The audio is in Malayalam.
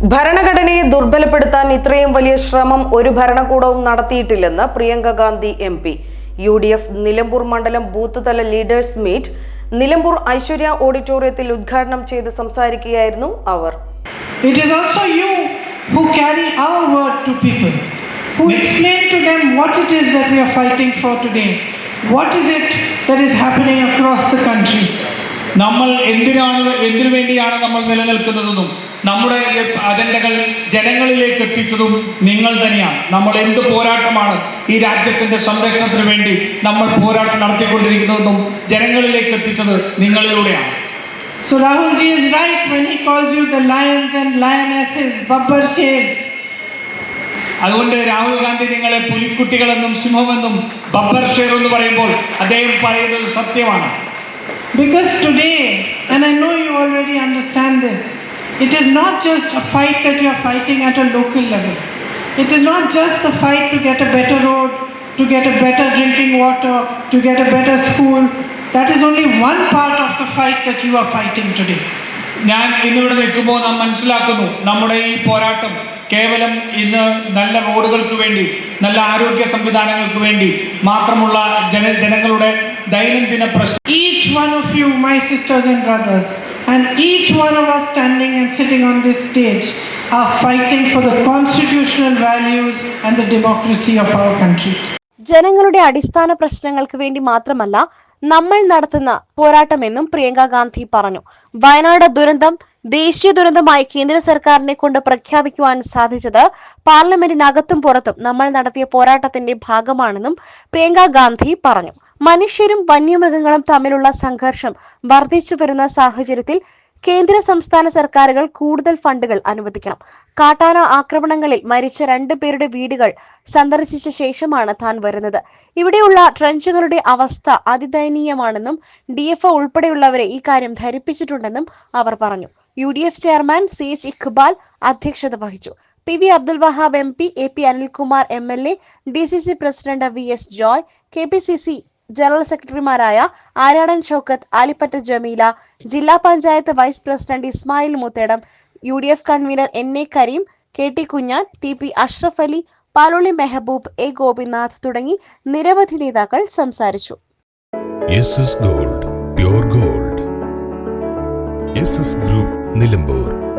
ഭരണഘടനയെ ദുർബലപ്പെടുത്താൻ ഇത്രയും വലിയ ശ്രമം ഒരു ഭരണകൂടവും നടത്തിയിട്ടില്ലെന്ന് Priyanka Gandhi M P. U D F Nilambur മണ്ഡലം ബൂത്ത് തല ലീഡേഴ്സ് മീറ്റ് നിലമ്പൂർ ഐശ്വര്യ ഓഡിറ്റോറിയത്തിൽ ഉദ്ഘാടനം ചെയ്ത് സംസാരിക്കുകയായിരുന്നു അവർ. It is also you who carry our word to people who explain to them what it is that we are fighting for today what is it that is happening across the country നമ്മൾ എന്തിനാണ് എന്തിനു വേണ്ടിയാണ് നമ്മൾ നിലനിൽക്കുന്നതെന്നും നമ്മുടെ അജണ്ടകൾ ജനങ്ങളിലേക്ക് എത്തിച്ചതും നിങ്ങൾ തന്നെയാണ്. നമ്മൾ എന്ത് പോരാട്ടമാണ് ഈ രാജ്യത്തിന്റെ സംരക്ഷണത്തിന് വേണ്ടി നമ്മൾ പോരാട്ടം നടത്തിക്കൊണ്ടിരിക്കുന്നതെന്നും ജനങ്ങളിലേക്ക് എത്തിച്ചത് നിങ്ങളിലൂടെയാണ്. So Rahul ji is right when he calls you the lions and lionesses, Babbar shares. അതുകൊണ്ട് രാഹുൽ ഗാന്ധി നിങ്ങളെ പുലിക്കുട്ടികളെന്നും സിംഹമെന്നും ബബ്ബർ ഷേർ എന്ന് പറയുമ്പോൾ അദ്ദേഹം പറയുന്നത് സത്യമാണ്. Because today, and I know you already understand this, it is not just a fight that you are fighting at a local level. It is not just the fight to get a better road, to get a better drinking water, to get a better school. That is only one part of the fight that you are fighting today. ഞാൻ ഇന്നിവിടെ നിൽക്കുമ്പോൾ നാം മനസ്സിലാക്കുന്നു നമ്മുടെ ഈ പോരാട്ടം കേവലം ഇന്ന് നല്ല റോഡുകൾക്ക് വേണ്ടി നല്ല ആരോഗ്യ സംവിധാനങ്ങൾക്ക് വേണ്ടി മാത്രമുള്ള ജന ജനങ്ങളുടെ ദൈനംദിന പ്രശ്നം Each one of you, my sisters and brothers, and each one of us and sitting on this stage are fighting for the constitutional values and the democracy of our country. ജനങ്ങളുടെ അടിസ്ഥാന പ്രശ്നങ്ങൾക്ക് വേണ്ടി മാത്രമല്ല നമ്മൾ നടത്തുന്ന പോരാട്ടമെന്നും പ്രിയങ്ക ഗാന്ധി പറഞ്ഞു വയനാട് ദുരന്തം ദേശീയ ദുരന്തമായി കേന്ദ്ര സർക്കാരിനെ കൊണ്ട് പ്രഖ്യാപിക്കുവാൻ സാധിച്ചത് പാർലമെന്റിനകത്തും പുറത്തും നമ്മൾ നടത്തിയ പോരാട്ടത്തിന്റെ ഭാഗമാണെന്നും പ്രിയങ്ക ഗാന്ധി പറഞ്ഞു മനുഷ്യരും വന്യമൃഗങ്ങളും തമ്മിലുള്ള സംഘർഷം വർദ്ധിച്ചു വരുന്ന സാഹചര്യത്തിൽ കേന്ദ്ര സംസ്ഥാന സർക്കാരുകൾ കൂടുതൽ ഫണ്ടുകൾ അനുവദിക്കണം. കാട്ടാന ആക്രമണങ്ങളിൽ മരിച്ച രണ്ടു പേരുടെ വീടുകൾ സന്ദർശിച്ച ശേഷമാണ് താൻ വരുന്നത്. ഇവിടെയുള്ള ട്രഞ്ചുകളുടെ അവസ്ഥ അതിദയനീയമാണെന്നും ഡി എഫ് ഉൾപ്പെടെയുള്ളവരെ ഈ കാര്യം ധരിപ്പിച്ചിട്ടുണ്ടെന്നും അവർ പറഞ്ഞു. U D F chairman C H Iqbal അധ്യക്ഷത വഹിച്ചു. P V Abdul Wahab M P A P Anilkumar M L A D C C president V S Joy K P C C general സെക്രട്ടറിമാരായ ആരാടൻ ഷൗക്കത്ത് ആലിപ്പറ്റ ജമീല ജില്ലാ panchayat vice president Ismail Moothedam U D F convener N A Kareem K T Kunhan T P Ashraf Ali Paloli Mehboob A Gopinath തുടങ്ങി നിരവധി നേതാക്കൾ സംസാരിച്ചു. Gold gold. ഗ്രൂപ്പ് നിലമ്പൂർ.